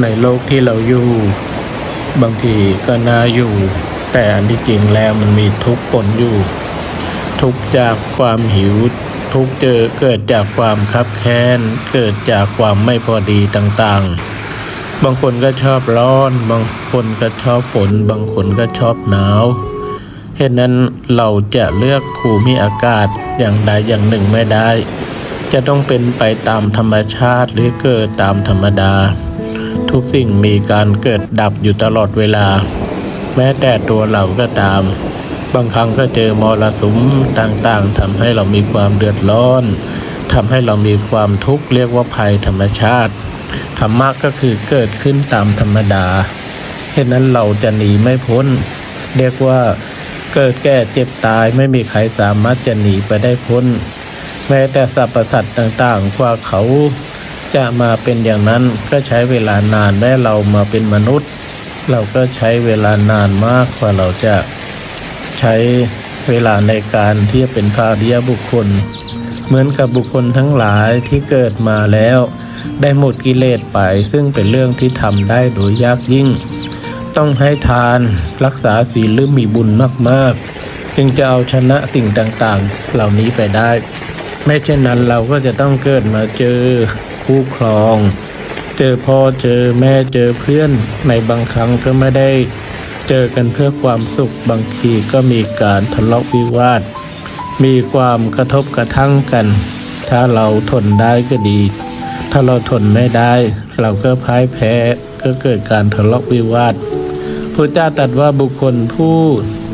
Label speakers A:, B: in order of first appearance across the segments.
A: ในโลกที่เราอยู่ บางทีก็น่าอยู่ แต่อันที่จริงแล้วมันมีทุกข์ปนอยู่ ทุกข์จากความหิว ทุกข์เจอเกิดจากความคับแค้น เกิดจากความไม่พอดีต่างๆ บางคนก็ชอบร้อน บางคนก็ชอบฝน บางคนก็ชอบหนาวเหตุนั้นเราจะเลือกภูมิอากาศอย่างใดอย่างหนึ่งไม่ได้ จะต้องเป็นไปตามธรรมชาติหรือเกิดตามธรรมดา ทุกสิ่งมีการเกิดดับอยู่ตลอดเวลา แม้แต่ตัวเราก็ตาม บางครั้งก็เจอมรสุมต่างๆทำให้เรามีความเดือดร้อนทำให้เรามีความทุกข์เรียกว่าภัยธรรมชาติธรรมะก็คือเกิดขึ้นตามธรรมดาเหตุนั้นเราจะหนีไม่พ้น เรียกว่าเกิดแก่เจ็บตายไม่มีใครสามารถจะหนีไปได้พ้น แม้แต่สรรพสัตว์ต่างๆกว่าเขา จะมาเป็นอย่างนั้นก็ใช้เวลานานแม้เรามาเป็นมนุษย์ เราก็ใช้เวลานานมากกว่าเราจะใช้เวลาในการที่จะเป็นพาริยบุคคล เหมือนกับบุคคลทั้งหลายที่เกิดมาแล้ว ได้หมดกิเลสไปซึ่งเป็นเรื่องที่ทำได้โดยยากยิ่ง ต้องให้ทานรักษาศีลหรือมีบุญมากๆ จึงจะเอาชนะสิ่งต่างๆ เหล่านี้ไปได้ ไม่เช่นนั้นเราก็จะต้องเกิดมาเจอ คู่ครอง เจอพ่อเจอแม่เจอเพื่อนในบางครั้งก็ไม่ได้เจอกันเพื่อความสุขบางทีก็มีการทะเลาะวิวาท มีความกระทบกระทั่งกัน ถ้าเราทนได้ก็ดี ถ้าเราทนไม่ได้ เราก็พ่ายแพ้ก็เกิดการทะเลาะวิวาทพระเจ้าตรัสว่าบุคคลผู้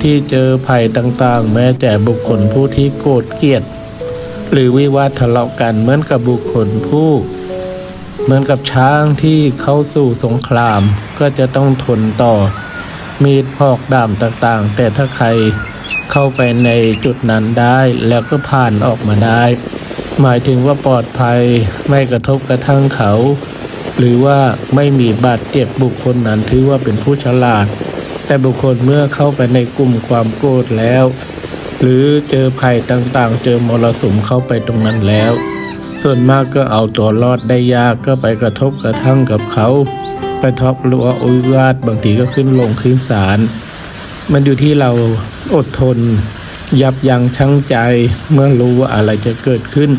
A: ที่เจอภัยต่างๆ แม้แต่บุคคลผู้ที่โกรธเกลียด หรือวิวาททะเลาะกันเหมือนกับบุคคลผู้ เหมือนกับช้างที่เข้าสู่สงคราม ก็จะต้องทนต่อ มีดพอกดาบต่างๆ แต่ถ้าใครเข้าไปในจุดนั้นได้แล้วก็ผ่านออกมาได้ หมายถึงว่าปลอดภัยไม่กระทบกระทั่งเขา หรือว่าไม่มีบาดเจ็บบุคคลนั้นถือว่าเป็นผู้ฉลาด แต่บุคคลเมื่อเข้าไปในกลุ่มความโกรธแล้ว หรือเจอภัยต่างๆ เจอมรสุมเข้าไปตรงนั้นแล้ว ส่วนมากก็เอาตัวรอดได้ยากก็ไปกระทบกระทั่งกับเขา ไปทบรัวอุยวาทบางทีก็ขึ้นลงขึ้นศาลมันอยู่ที่เราอดทน ยับยั้งชั่งใจเมื่อรู้ว่าอะไรจะเกิดขึ้น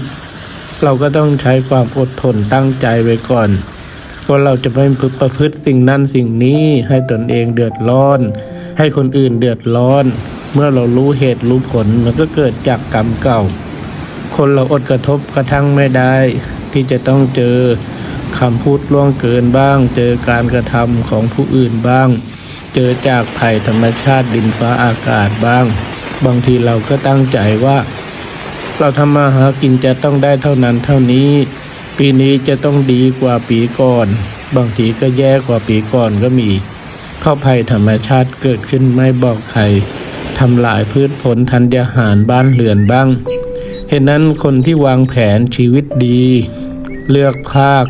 A: เราก็ต้องใช้ความอดทนตั้งใจไว้ก่อนว่าเราจะไม่ประพฤติสิ่งนั้นสิ่งนี้ให้ตนเองเดือดร้อน ให้คนอื่นเดือดร้อน เมื่อเรารู้เหตุรู้ผลมันก็เกิดจากกรรมเก่า คนเราอดกระทบกระทั่งไม่ได้ ที่จะต้องเจอคำพูดล่วงเกินบ้าง เจอการกระทำของผู้อื่นบ้าง เจอจากภัยธรรมชาติดินฟ้าอากาศบ้าง บางทีเราก็ตั้งใจว่า เราทำมาหากินจะต้องได้เท่านั้นเท่านี้ ปีนี้จะต้องดีกว่าปีก่อน บางทีก็แย่กว่าปีก่อนก็มี เข้าภัยธรรมชาติเกิดขึ้นไม่บอกใครทำลายพืชผลธัญญาหารบ้านเรือนบ้าง เหตุนั้นคนที่วางแผนชีวิตดี เลือกภาค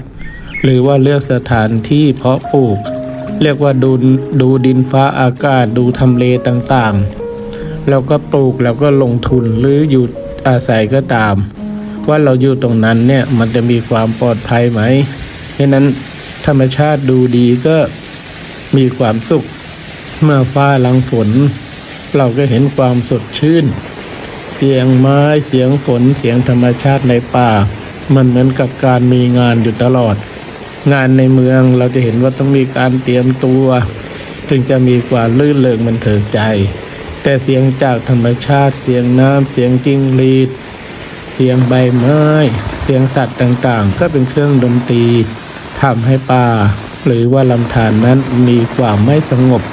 A: หรือว่าเลือกสถานที่เพาะปลูก เรียกว่าดูดูดินฟ้าอากาศดูทำเลต่างๆ แล้วก็ปลูกแล้วก็ลงทุนหรืออยู่อาศัยก็ตาม ว่าเราอยู่ตรงนั้นเนี่ยมันจะมีความปลอดภัยไหมฉะนั้นธรรมชาติดูดีก็มีความสุข เมื่อฟ้าลังฝน เราก็เห็นความสดชื่น เสียงไม้เสียงฝนเสียงธรรมชาติในป่า มันเหมือนกับการมีงานอยู่ตลอด งานในเมืองเราจะเห็นว่าต้องมีการเตรียมตัวถึงจะมีความลื่นเริงมันเถิดใจ แต่เสียงจากธรรมชาติเสียงน้ำเสียงจิ้งหรีด เสียงใบไม้ เสียงสัตว์ต่างๆ ก็เป็นเครื่องดนตรีทำให้ป่า หรือว่าลำธารนนั้นมีความไม่สงบ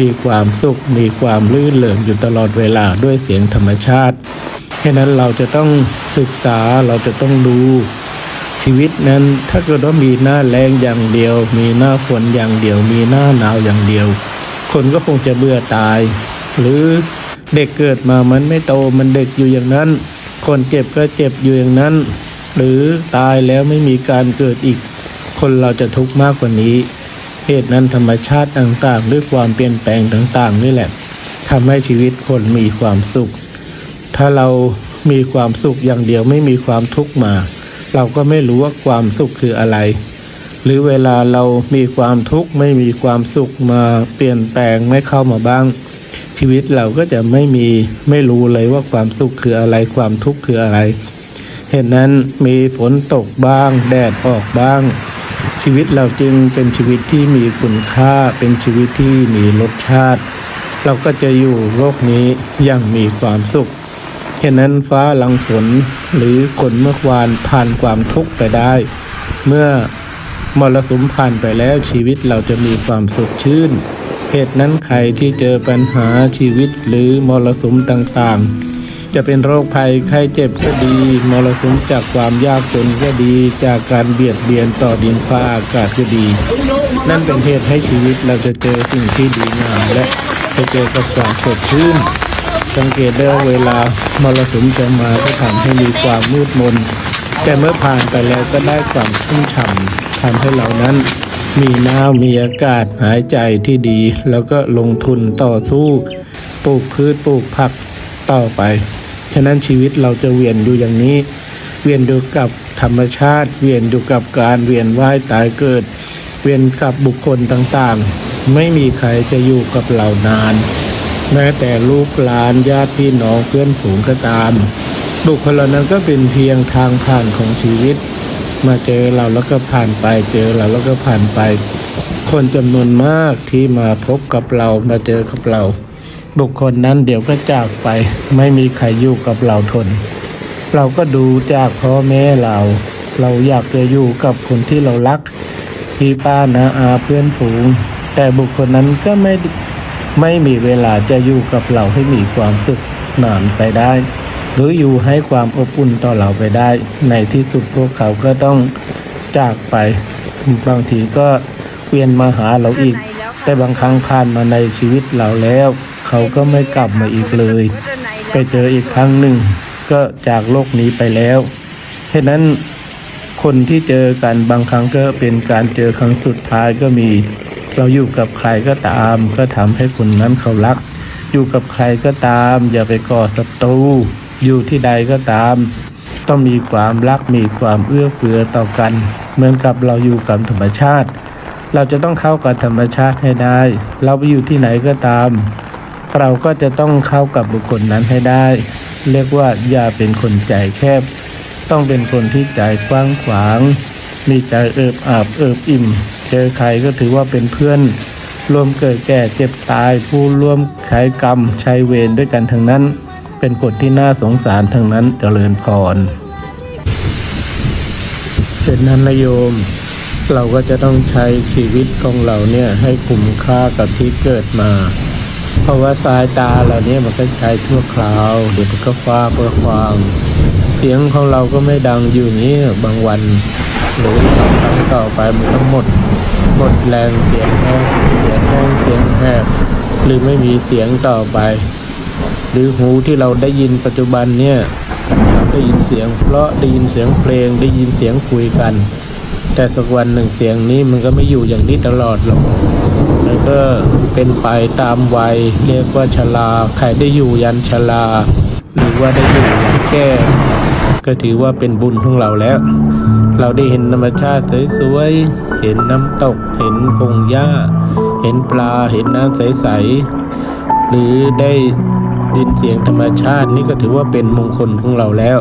A: มีความสุข มีความลื่นเริงอยู่ตลอดเวลาด้วยเสียงธรรมชาติฉะนั้นเราจะต้องศึกษาเราจะต้องดูชีวิตนั้นถ้าเกิดว่ามีหน้าแรงอย่างเดียว มีหน้าฝนอย่างเดียว มีหน้าหนาวอย่างเดียว คนก็คงจะเบื่อตาย หรือเด็กเกิดมามันไม่โตมันเด็กอยู่อย่างนั้น คนเจ็บก็เจ็บอยู่อย่างนั้น หรือตายแล้วไม่มีการเกิดอีก คนเราจะทุกข์มากกว่านี้ เหตุนั้นธรรมชาติต่างๆ ด้วยความเปลี่ยนแปลงต่างๆ นี่แหละทำให้ชีวิตคนมีความสุข ถ้าเรามีความสุขอย่างเดียวไม่มีความทุกข์มา เราก็ไม่รู้ว่าความสุขคืออะไร หรือเวลาเรามีความทุกข์ไม่มีความสุขมาเปลี่ยนแปลงไม่เข้ามาบ้าง ชีวิตเราก็จะไม่มีไม่รู้เลยว่าความสุขคืออะไรความทุกข์คืออะไร เหตุนั้นมีฝนตกบ้าง แดดออกบ้าง ชีวิตเราจึงเป็นชีวิตที่มีคุณค่าเป็นชีวิตที่มีรสชาติ เราก็จะอยู่โลกนี้อย่างมีความสุขเหตุนั้นฟ้าหลังฝนหรือฝนเมื่อวานผ่านความทุกข์ไปได้ เมื่อมรสุมผ่านไปแล้วชีวิตเราจะมีความสดชื่นเหตุนั้นใครที่เจอปัญหาชีวิตหรือมรสุมต่างๆ จะเป็นโรคภัยไข้เจ็บก็ดี มรสุมจากความยากจนก็ดี จากการเบียดเบียนต่อดินฟ้าอากาศก็ดี นั่นเป็นเหตุให้ชีวิตเราจะเจอสิ่งที่ดีงามและจะเจอกับความสดชื่น สังเกตได้ว่าเวลามรสุมจะมาก็ทำให้มีความมืดมน แต่เมื่อผ่านไปแล้วก็ได้ความชุ่มฉ่ำทำให้เรานั้นมีน้ำมีอากาศหายใจที่ดี แล้วก็ลงทุนต่อสู้ ปลูกพืชปลูกผักต่อไป ฉะนั้นชีวิตเราจะเวียนอยู่อย่างนี้ เวียนอยู่กับธรรมชาติ เวียนอยู่กับการเวียนว่ายตายเกิด เวียนกับบุคคลต่างๆ ไม่มีใครจะอยู่กับเรานาน แม้แต่ลูกหลานญาติพี่น้องเพื่อนฝูงก็ตาม บุคคลเหล่านั้นก็เป็นเพียงทางผ่านของชีวิต มาเจอเราแล้วก็ผ่านไปเจอเราแล้วก็ผ่านไป คนจำนวนมากที่มาพบกับเรามาเจอกับเรา บุคคลนั้นเดี๋ยวก็จากไป ไม่มีใครอยู่กับเราทน เราก็ดูจากพ่อแม่เรา เราอยากจะอยู่กับคนที่เรารักพี่ป้านาอาเพื่อนฝูง แต่บุคคลนั้นก็ไม่ไม่มีเวลาจะอยู่กับเราให้มีความสุขนานไปได้ หรืออยู่ให้ความอบอุ่นต่อเราไปได้ ในที่สุดพวกเขาก็ต้องจากไป บางทีก็เวียนมาหาเราอีก แต่บางครั้งผ่านมาในชีวิตเราแล้ว เขาก็ไม่กลับมาอีกเลย ไปเจออีกครั้งหนึ่ง ก็จากโลกนี้ไปแล้วฉะนั้นคนที่เจอกันบางครั้งก็เป็นการเจอครั้งสุดท้ายก็มี เราอยู่กับใครก็ตาม ก็ทำให้คนนั้นเขารัก อยู่กับใครก็ตาม อย่าไปก่อศัตรูอยู่ที่ใดก็ตาม ต้องมีความรักมีความเอื้อเฟื้อต่อกัน เหมือนกับเราอยู่กับธรรมชาติ เราจะต้องเข้ากับธรรมชาติให้ได้ เราไปอยู่ที่ไหนก็ตาม เราก็จะต้องเข้ากับบุคคลนั้นให้ได้ เรียกว่าอย่าเป็นคนใจแคบ ต้องเป็นคนที่ใจกว้างขวาง มีใจเอิบอาบเอิบอิ่ม เจอใครก็ถือว่าเป็นเพื่อนร่วมเกิดแก่เจ็บตาย ผู้ร่วมใช้กรรมใช้เวรด้วยกันทั้งนั้น เป็นคนที่น่าสงสารทั้งนั้นเจริญพรเช่นนั้นนโยม เราก็จะต้องใช้ชีวิตของเราเนี่ยให้คุ้มค่ากับที่เกิดมา เพราะว่าสายตาเราเนี่ยมันก็ใช้ชั่วคราว เดี๋ยวมันก็ฟ้าเพื่อความเสียงของเราก็ไม่ดังอยู่นี้บางวัน หรือบางครั้งต่อไปมันก็หมดหมดแรงเสียงแห้งเสียงแห้งเสียงแหบหรือไม่มีเสียงต่อไป หรือหูที่เราได้ยินปัจจุบันเนี่ยเราได้ยินเสียงเพราะได้ยินเสียงเพลงได้ยินเสียงคุยกัน แต่สักวันหนึ่งเสียงนี้มันก็ไม่อยู่อย่างนี้ตลอดหรอก ก็เป็นไปตามวัย เรียกว่าชราใครได้อยู่ยันชราหรือว่าได้อยู่ยันแก่ก็ถือว่าเป็นบุญของเราแล้ว เราได้เห็นธรรมชาติสวยๆ เห็นน้ำตก เห็นพงหญ้า เห็นปลา เห็นน้ำใสๆ หรือได้ดินเสียงธรรมชาตินี่ก็ถือว่าเป็นมงคลของเราแล้ว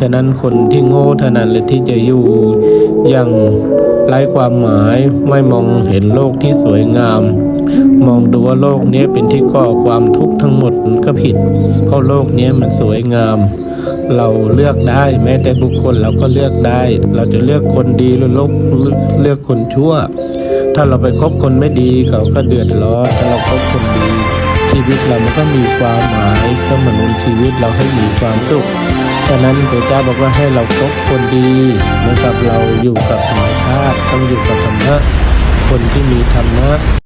A: ฉะนั้นคนที่โง่เท่านั้นเลยที่จะอยู่ อย่างไร้ความหมายไม่มองเห็นโลกที่สวยงาม มองดูว่าโลกนี้เป็นที่ก่อความทุกข์ทั้งหมดก็ผิด เพราะโลกนี้มันสวยงาม เราเลือกได้แม้แต่บุคคลเราก็เลือกได้ เราจะเลือกคนดีหรือลบเลือกคนชั่ว ถ้าเราไปคบคนไม่ดีเขาก็เดือดร้อนถ้าเราคบคนดี ชีวิตเรามันก็มีความหมายเข้ามาหนุนชีวิตเราให้มีความสุข ฉะนั้นพระเจ้าบอกว่าให้เราคบคนดีเหมือนกับเราอยู่กับธรรมชาติต้องอยู่กับธรรมะคนที่มีธรรมะ